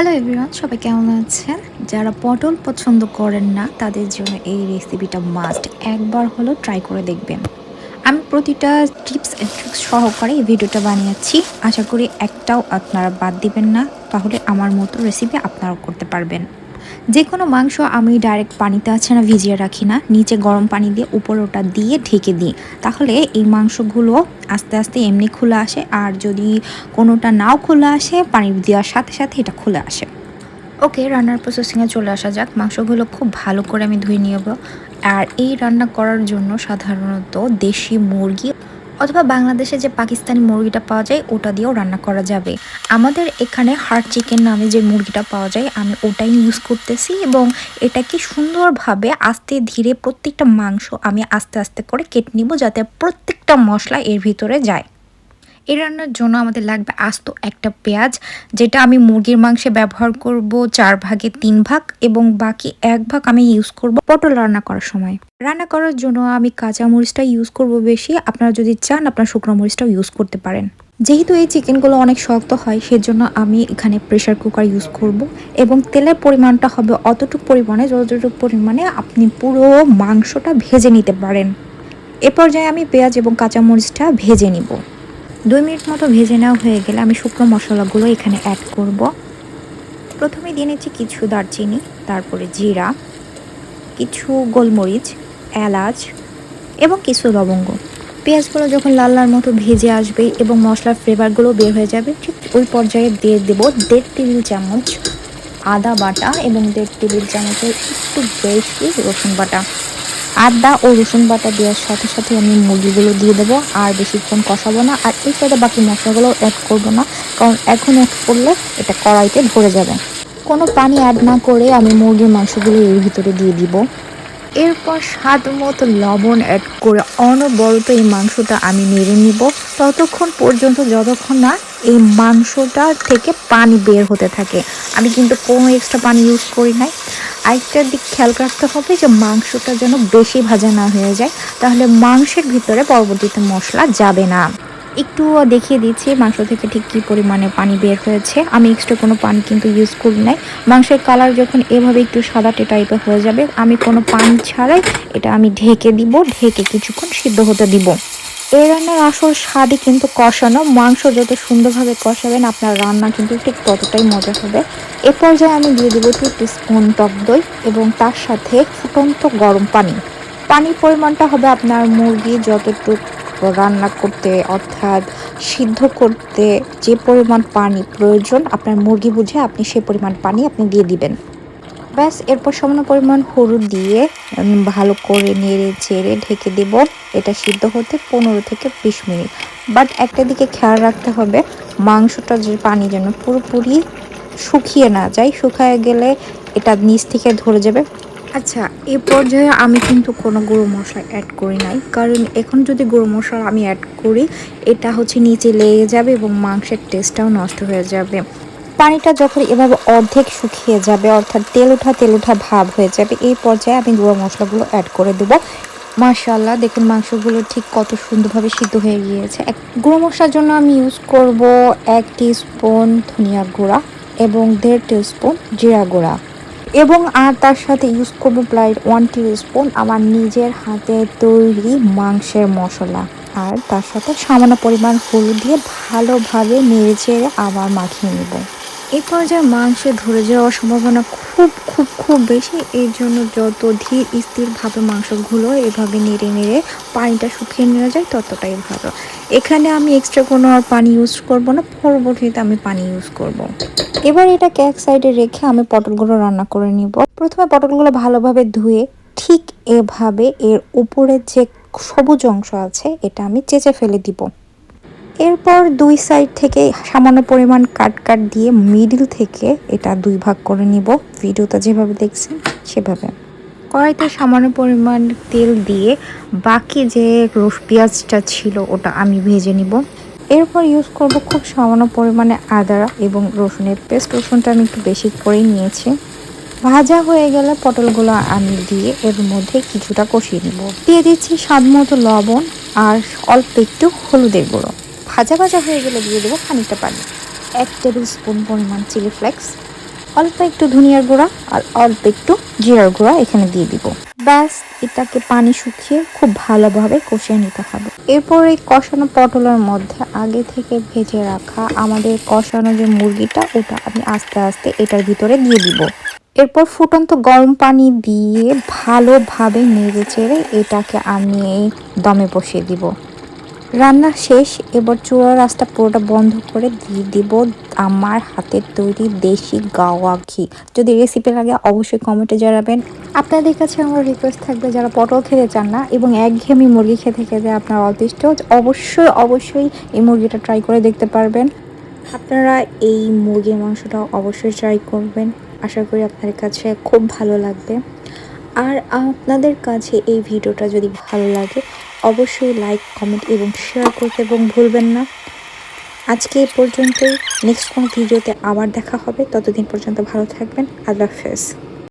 Hello everyone সবাই কেমন আছেন? যারা পটল পছন্দ করেন না, তাদের জন্য এই রেসিপিটা মাস্ট একবার হলো ট্রাই করে দেখবেন। আমি প্রতিটা টিপস অ্যান্ড ট্রিক্স সহকারে এই ভিডিওটা বানিয়েছি। আশা করি একটাও আপনারা বাদ দিবেন না। তাহলে আমার মতো রেসিপি আপনারাও করতে পারবেন। যে কোনো মাংস আমি ডাইরেক্ট পানিতে আছে না, ভিজিয়ে রাখি না। নিচে গরম পানি দিয়ে উপরে ওটা দিয়ে ঢেকে দিই। তাহলে এই মাংসগুলো আস্তে আস্তে এমনি খুলে আসে। আর যদি কোনোটা নাও খুলে আসে, পানি দেওয়ার সাথে সাথে এটা খুলে আসে। ওকে রান্নার প্রসেসিংয়ে চলে আসা যাক। মাংসগুলো খুব ভালো করে আমি ধুয়ে নিয়ে আর এই রান্না করার জন্য সাধারণত দেশি মুরগি অথবা বাংলাদেশে যে পাকিস্তানি মুরগিটা পাওয়া যায়, ওটা দিয়েও রান্না করা যাবে। আমাদের এখানে হার্ড চিকেন নামে যে মুরগিটা পাওয়া যায়, আমি ওটাই ইউজ করতেছি এবং এটাকে সুন্দরভাবে আস্তে ধীরে প্রত্যেকটা মাংস আমি আস্তে আস্তে করে কেটে নিব যাতে প্রত্যেকটা মশলা এর ভিতরে যায়। এই রান্নার জন্য আমাদের লাগবে আস্ত একটা পেঁয়াজ, যেটা আমি মুরগির মাংসে ব্যবহার করব চার ভাগে তিন ভাগ এবং বাকি এক ভাগ আমি ইউজ করব পটল রান্না করার সময়। রান্না করার জন্য আমি কাঁচা মরিচটা ইউজ করব বেশি, আপনারা যদি চান আপনার শুকনো মরিচটাও ইউজ করতে পারেন। যেহেতু এই চিকেনগুলো অনেক শক্ত হয়, সেজন্য আমি এখানে প্রেশার কুকার ইউজ করব এবং তেলের পরিমাণটা হবে অতটুকু পরিমাণে, যতটুকু পরিমাণে আপনি পুরো মাংসটা ভেজে নিতে পারেন। এ পর্যায়ে আমি পেঁয়াজ এবং কাঁচামরিচটা ভেজে নিব। দুই মিনিট মতো ভেজে নেওয়া হয়ে গেলে আমি শুকনো মশলাগুলো এখানে অ্যাড করব। প্রথমে দিয়ে নিচ্ছি কিছু দারচিনি, তারপরে জিরা, কিছু গোলমরিচ, এলাচ এবং কিছু লবঙ্গ। পেঁয়াজগুলো যখন লাল লাল মতো ভেজে আসবে এবং মশলার ফ্লেভারগুলো বের হয়ে যাবে, ঠিক ওই পর্যায়ে দিয়ে দেবো দেড় টেবিল চামচ আদা বাটা এবং দেড় টেবিল চামচের একটু বেশি রসুন বাটা। আদা ও রসুন বাটা দেওয়ার সাথে সাথে আমি মুরগিগুলো দিয়ে দেবো, আর বেশিক্ষণ কষাবো না। আর এর সাথে বাকি মশলাগুলো অ্যাড করব না, কারণ এখন অ্যাড করলে এটা কড়াইতে ভরে যাবে। কোনো পানি অ্যাড না করে আমি মুরগির মাংসগুলো এর ভিতরে দিয়ে দিব। এরপর স্বাদ মতো লবণ অ্যাড করে অনবরত এই মাংসটা আমি নেড়ে নিব। ততক্ষণ পর্যন্ত যতক্ষণ না এই মাংসটা থেকে পানি বের হতে থাকে। আমি কিন্তু কোনো এক্সট্রা পানি ইউজ করি নাই। আরেকটার দিক খেয়াল রাখতে হবে যে মাংসটা যেন বেশি ভাজা না হয়ে যায়, তাহলে মাংসের ভিতরে পরবর্তীতে মশলা যাবে না। একটু দেখিয়ে দিচ্ছি মাংস থেকে ঠিক কী পরিমাণে পানি বের হয়েছে। আমি এক্সট্রা কোনো পানি কিন্তু ইউজ করি নাই। মাংসের কালার যখন এভাবে একটু সাদাটে টাইপের হয়ে যাবে, আমি কোনো পানি ছাড়াই এটা আমি ঢেকে দিব, ঢেকে কিছুক্ষণ সিদ্ধ হতে দিব। এই রান্নার আসল স্বাদই কিন্তু কষানো। মাংস যত সুন্দরভাবে কষাবেন, আপনার রান্না কিন্তু ঠিক ততটাই মজা হবে। এ পর্যায়ে আমি দিয়ে দেবো টু স্পুন টক দই এবং তার সাথে ফুটন্ত গরম পানি। পানির পরিমাণটা হবে আপনার মুরগি যতটুকু রান্না করতে অর্থাৎ সিদ্ধ করতে যে পরিমাণ পানি প্রয়োজন, আপনার মুরগি বুঝে আপনি সে পরিমাণ পানি আপনি দিয়ে দিবেন। ব্যাস, এরপর সামান্য পরিমাণ হলুদ দিয়ে ভালো করে নেড়ে চেড়ে ঢেকে দেব। এটা সিদ্ধ হতে পনেরো থেকে বিশ মিনিট। বাট একটা দিকে খেয়াল রাখতে হবে মাংসটা যে পানি যেন পুরোপুরি শুকিয়ে না যায় শুকায় গেলে এটা নিচ থেকে ধরে যাবে। আচ্ছা এ পর্যায়ে আমি কিন্তু কোনো গুঁড়ো মশলা অ্যাড করি নাই। কারণ এখন যদি গুঁড়ো মশলা আমি অ্যাড করি এটা হচ্ছে নিচে লেগে যাবে এবং মাংসের টেস্টটাও নষ্ট হয়ে যাবে। পানিটা যখন এভাবে অর্ধেক শুকিয়ে যাবে অর্থাৎ তেল ওঠা তেল ওঠা ভাব হয়ে যাবে এই পর্যায়ে আমি গুঁড়ো মশলাগুলো অ্যাড করে দেবো। মার্শাল্লাহ দেখুন মাংসগুলো ঠিক কত সুন্দরভাবে সিদ্ধ হয়ে গিয়েছে। এক গুঁড়ো মশলার জন্য আমি ইউজ করব এক স্পুন ধনিয়া গুঁড়া এবং দেড় স্পুন জিরা গুঁড়া এবং আর তার সাথে ইউজ করব প্রায় ওয়ান স্পুন আমার নিজের হাতে তৈরি মাংসের মশলা। আর তার সাথে সামান্য পরিমাণ হলুদ দিয়ে ভালোভাবে নেড়ে চেড়ে আবার মাখিয়ে নেব। এই পর্যায়ে মাংসে ধরে যাওয়ার সম্ভাবনা খুব খুব খুব বেশি। এই জন্য যত ধীর স্থিরভাবে মাংসগুলো এভাবে নেড়ে নেড়ে পানিটা শুকিয়ে নেওয়া যায়, ততটাই ভালো। এখানে আমি এক্সট্রা কোনো আর পানি ইউজ করব না, পরবর্তীতে আমি পানি ইউজ করব। এবার এটাকে এক সাইডে রেখে আমি পটলগুলো রান্না করে নিব। প্রথমে পটলগুলো ভালোভাবে ধুয়ে ঠিক এভাবে এর উপরের যে সবুজ অংশ আছে, এটা আমি চেঁচে ফেলে দিব। এরপর দুই সাইড থেকে সামান্য পরিমাণ কাট কাট দিয়ে মিডিল থেকে এটা দুই ভাগ করে নিব। ভিডিওটা যেভাবে দেখছেন সেভাবে। কড়াইতে সামান্য পরিমাণ তেল দিয়ে বাকি যে রস পেঁয়াজটা ছিল ওটা আমি ভেজে নিব। এরপর ইউজ করব খুব সামান্য পরিমাণে আদা এবং রসুনের পেস্ট রসুনটা আমি একটু বেশি করেই নিয়েছি। ভাজা হয়ে গেলে পটলগুলো আমি দিয়ে এর মধ্যে কিছুটা কষিয়ে নেব। দিয়ে দিচ্ছি স্বাদ মতো লবণ আর অল্প একটু হলুদের গুঁড়ো। ভাজা ভাজা হয়ে গেলে দিয়ে দেবো খানিকটা পানি। এক টেবিল স্পুন পরিমাণ চিলি ফ্লেক্স, অল্প একটু ধনিয়ার গুঁড়া আর অল্প একটু জিরার গুঁড়া এখানে দিয়ে দিব। ব্যাস, এটাকে পানি শুকিয়ে খুব ভালোভাবে কষিয়ে নিতে হবে। এরপর এই কষানো পটলের মধ্যে আগে থেকে ভেজে রাখা আমাদের কষানো যে মুরগিটা, ওটা আমি আস্তে আস্তে এটার ভিতরে দিয়ে দিব। এরপর ফুটন্ত গরম পানি দিয়ে ভালোভাবে নেড়ে চেড়ে এটাকে আমি দমে বসিয়ে দিব। রান্না শেষ, এবার চূড়া রাস্তা পুরোটা বন্ধ করে দিয়ে দিব আমার হাতের তৈরি দেশি গাওয়া ঘি। যদি রেসিপি লাগে অবশ্যই কমেন্টে জানাবেন। আপনাদের কাছে আমার রিকোয়েস্ট থাকবে, যারা পটল খেতে চান না এবং একঘেয়েমি মুরগি খেতে খেতে আপনার অতিষ্ঠ অবশ্যই অবশ্যই এই মুরগিটা ট্রাই করে দেখতে পারবেন। আপনারা এই মুরগির মাংসটা অবশ্যই ট্রাই করবেন। আশা করি আপনাদের কাছে খুব ভালো লাগবে। আর আপনাদের কাছে এই ভিডিওটা যদি ভালো লাগে, অবশ্যই লাইক কমেন্ট এবং শেয়ার করতে এবং ভুলবেন না। আজকে এ পর্যন্তই। নেক্সট কোনো ভিডিওতে আবার দেখা হবে। ততদিন পর্যন্ত ভালো থাকবেন। আল্লাহ হাফেজ।